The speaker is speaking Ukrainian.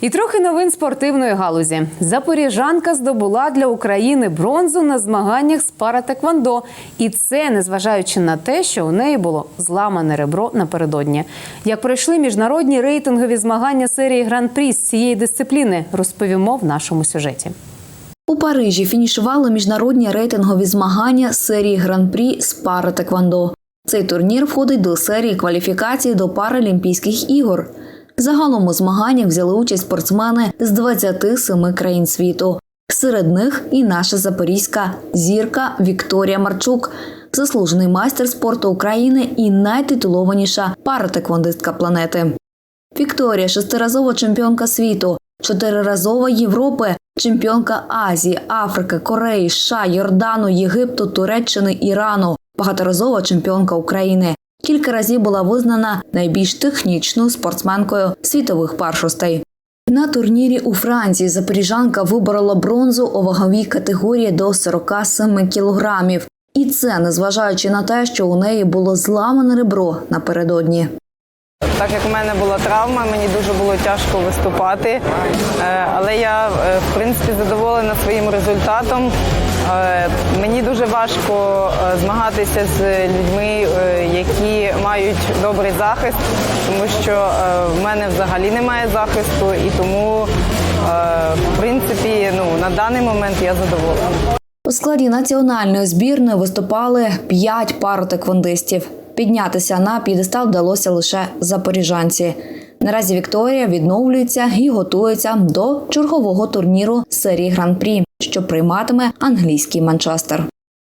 І трохи новин спортивної галузі. Запоріжанка здобула для України бронзу на змаганнях з паратеквондо. І це незважаючи на те, що у неї було зламане ребро напередодні. Як пройшли міжнародні рейтингові змагання серії гран-прі з цієї дисципліни, розповімо в нашому сюжеті. У Парижі фінішували міжнародні рейтингові змагання серії гран-прі з паратеквондо. Цей турнір входить до серії кваліфікацій до Паралімпійських ігор. Загалом у змаганнях взяли участь спортсмени з 27 країн світу. Серед них і наша запорізька зірка Вікторія Марчук, заслужений майстер спорту України і найтитулованіша паратеквондистка планети. Вікторія шестиразова чемпіонка світу, чотириразова Європи, чемпіонка Азії, Африки, Кореї, США, Йордану, Єгипту, Туреччини, Ірану, багаторазова чемпіонка України. Кілька разів була визнана найбільш технічною спортсменкою світових першостей. На турнірі у Франції запоріжанка виборола бронзу у ваговій категорії до 47 кілограмів. І це незважаючи на те, що у неї було зламане ребро напередодні. Так як в мене була травма, мені дуже було тяжко виступати, Е, але я е, в принципі задоволена своїм результатом. Дуже важко е, змагатися з людьми, е, які мають добрий захист, тому що е, в мене взагалі немає захисту, і тому в принципі ну на даний момент я задоволена. У складі національної збірної виступали п'ять паротеквондистів. Піднятися на п'єдестал вдалося лише запоріжанці. Наразі Вікторія відновлюється і готується до чергового турніру серії гран-прі, що прийматиме англійський Манчестер.